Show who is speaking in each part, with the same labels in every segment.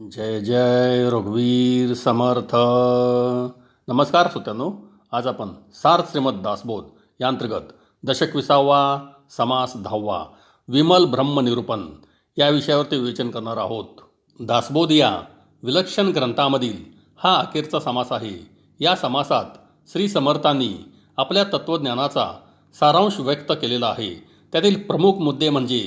Speaker 1: जय जय रघुवीर समर्थ। नमस्कार श्रोत्यानो आज आपण सार श्रीमद दासबोध या अंतर्गत दशक विसावा समास दहावा विमल ब्रह्मनिरूपण या विषयावरती विवेचन करणार आहोत. दासबोध या विलक्षण ग्रंथामधील हा अखेरचा समास आहे. या समासात श्री समर्थांनी आपल्या तत्त्वज्ञानाचा सारांश व्यक्त केलेला आहे. त्यातील प्रमुख मुद्दे म्हणजे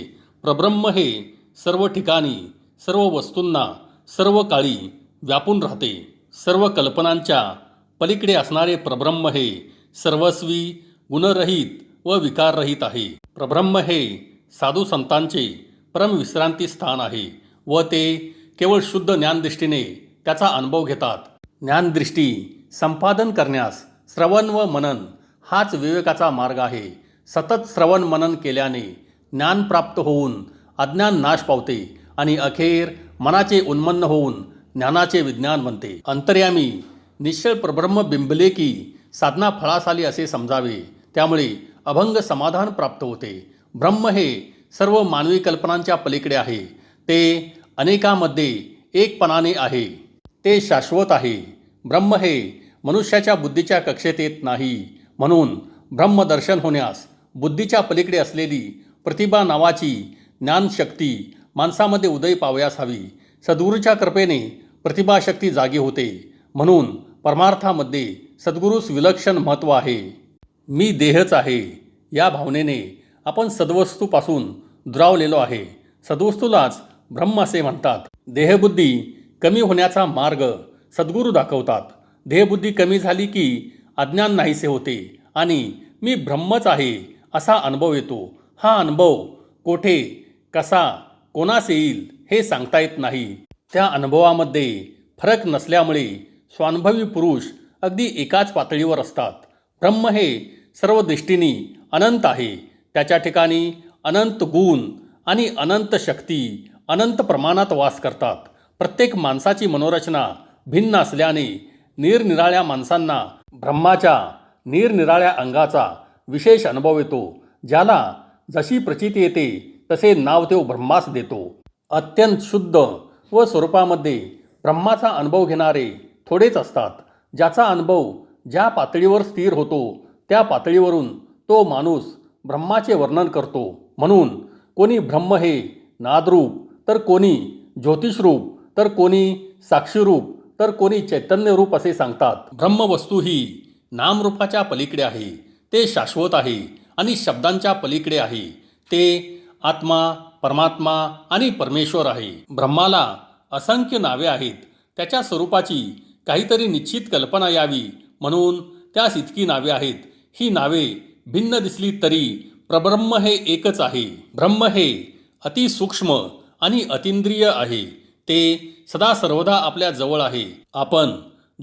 Speaker 1: प्रब्रह्म हे सर्व ठिकाणी सर्व वस्तूंना सर्व काळी व्यापून राहते. सर्व कल्पनांच्या पलीकडे असणारे प्रब्रह्म हे सर्वस्वी गुणरहित व विकाररहित आहे. प्रब्रह्म हे साधू संतांचे परमविश्रांती स्थान आहे व ते केवळ शुद्ध ज्ञानदृष्टीने त्याचा अनुभव घेतात. ज्ञानदृष्टी संपादन करण्यास श्रवण व मनन हाच विवेकाचा मार्ग आहे. सतत श्रवण मनन केल्याने ज्ञान प्राप्त होऊन अज्ञान नाश पावते. आणि अखेर मनाचे उन्मन्न होऊन ज्ञानाचे विज्ञान बनते. अंतर्यामी निश्चळ प्रब्रह्म बिंबले की साधना फळासाली असे समजावे. त्यामुळे अभंग समाधान प्राप्त होते. ब्रह्म हे सर्व मानवी कल्पनांच्या पलीकडे आहे. ते अनेकामध्ये एकपणाने आहे. ते शाश्वत आहे. ब्रह्म हे मनुष्याच्या बुद्धीच्या कक्षेत येत नाही. म्हणून ब्रह्मदर्शन होण्यास बुद्धीच्या पलीकडे असलेली प्रतिभा नावाची ज्ञानशक्ती माणसामध्ये उदय पावयास हवी. सद्गुरूच्या कृपेने प्रतिभाशक्ती जागी होते. म्हणून परमार्थामध्ये सद्गुरूस विलक्षण महत्त्व आहे. मी देहच आहे. या भावनेने आपण सद्वस्तूपासून दुरावलेलो आहे. सद्वस्तूलाच ब्रह्म असे म्हणतात. देहबुद्धी कमी होण्याचा मार्ग सद्गुरू दाखवतात. देहबुद्धी कमी झाली की अज्ञान नाहीसे होते आणि मी ब्रह्मच आहे असा अनुभव येतो. हा अनुभव कोठे कसा कोणास येईल हे सांगता येत नाही. त्या अनुभवामध्ये फरक नसल्यामुळे स्वानुभवी पुरुष अगदी एकाच पातळीवर असतात. ब्रह्म हे सर्व दृष्टीने अनंत आहे. त्याच्या ठिकाणी अनंत गुण आणि अनंत शक्ती अनंत प्रमाणात वास करतात. प्रत्येक माणसाची मनोरचना भिन्न असल्याने निरनिराळ्या माणसांना ब्रह्माच्या निरनिराळ्या अंगाचा विशेष अनुभव येतो ज्याला जशी प्रचिती येते तसे नाव तो ब्रह्मास देतो. अत्यंत शुद्ध व स्वरूपामध्ये ब्रह्माचा अनुभव घेणारे थोडेच असतात. ज्याचा अनुभव ज्या पातळीवर स्थिर होतो त्या पातळीवरून तो माणूस ब्रह्माचे वर्णन करतो. म्हणून कोणी ब्रह्म हे नादरूप तर कोणी ज्योतिषरूप तर कोणी साक्षीरूप तर कोणी चैतन्यरूप असे सांगतात. ब्रह्मवस्तू ही नामरूपाच्या पलीकडे आहे. ते शाश्वत आहे आणि शब्दांच्या पलीकडे आहे. ते आत्मा परमात्मा आणि परमेश्वर आहे. ब्रह्माला असंख्य नावे आहेत. त्याच्या स्वरूपाची काहीतरी निश्चित कल्पना यावी. म्हणून त्यास इतकी नावे आहेत. ही नावे भिन्न दिसली तरी प्रब्रह्म हे एकच आहे. ब्रह्म हे अतिसूक्ष्म आणि अतिंद्रिय आहे. ते सदा सर्वदा आपल्या जवळ आहे. आपण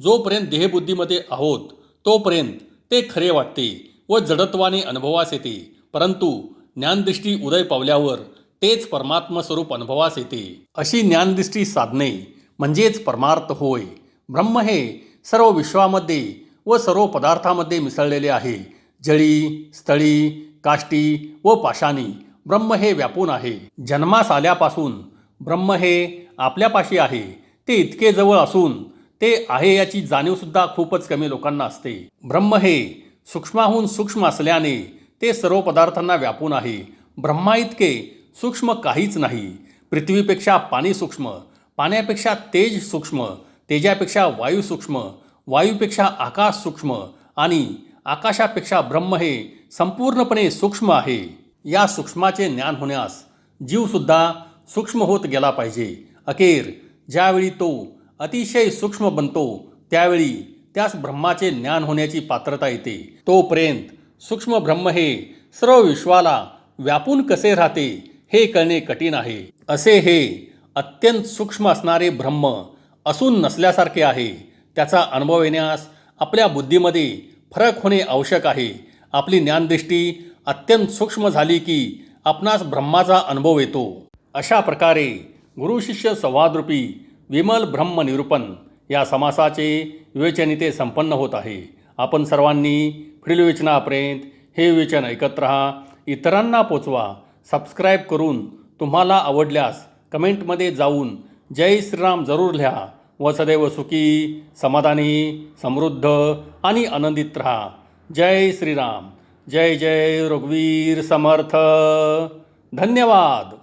Speaker 1: जोपर्यंत देहबुद्धीमध्ये आहोत तोपर्यंत ते खरे वाटते व जडत्वाने अनुभवास येते. परंतु ज्ञानदृष्टी उदय पावल्यावर तेच परमात्म स्वरूप अनुभवास येते. अशी ज्ञानदृष्टी साधणे म्हणजेच परमार्थ होय. ब्रह्म हे सर्व विश्वामध्ये व सर्व पदार्थामध्ये मिसळलेले आहे. जळी स्थळी काष्टी व पाषाणी ब्रह्म हे व्यापून आहे. जन्मास आल्यापासून ब्रह्म हे आपल्यापाशी आहे. ते इतके जवळ असून ते आहे याची जाणीवसुद्धा खूपच कमी लोकांना असते. ब्रह्म हे सूक्ष्माहून सूक्ष्म असल्याने ते सर्व पदार्थांना व्यापून आहे ब्रह्मा इतके सूक्ष्म काहीच नाही. पृथ्वीपेक्षा पाणी सूक्ष्म पाण्यापेक्षा तेज सूक्ष्म तेजापेक्षा वायू सूक्ष्म वायूपेक्षा आकाश सूक्ष्म आणि आकाशापेक्षा ब्रह्म हे संपूर्णपणे सूक्ष्म आहे. या सूक्ष्माचे ज्ञान होण्यास जीवसुद्धा सूक्ष्म होत गेला पाहिजे. अखेर ज्यावेळी तो अतिशय सूक्ष्म बनतो त्यावेळी त्यास ब्रह्माचे ज्ञान होण्याची पात्रता येते. तोपर्यंत सूक्ष्म ब्रह्म हे सर्व विश्वाला व्यापून कसे राहते हे कळणे कठीण आहे. असे हे अत्यंत सूक्ष्म असणारे ब्रह्म असून नसल्यासारखे आहे. त्याचा अनुभव येण्यास आपल्या बुद्धीमध्ये फरक होणे आवश्यक आहे. आपली ज्ञानदृष्टी अत्यंत सूक्ष्म झाली की आपणास ब्रह्माचा अनुभव येतो. अशा प्रकारे गुरुशिष्य संवादरूपी विमल ब्रह्म निरूपण या समासाचे विवेचनिते संपन्न होत आहे. आपण सर्वांनी पुढील वेचनापर्यंत हे विवेचन ऐकत रहा. इतरांना पोचवा. सबस्क्राईब करून तुम्हाला आवडल्यास कमेंटमध्ये जाऊन जय श्रीराम जरूर लिहा. व सदैव सुखी समाधानी समृद्ध आणि आनंदित राहा. जय श्रीराम. जय जय रघुवीर समर्थ. धन्यवाद.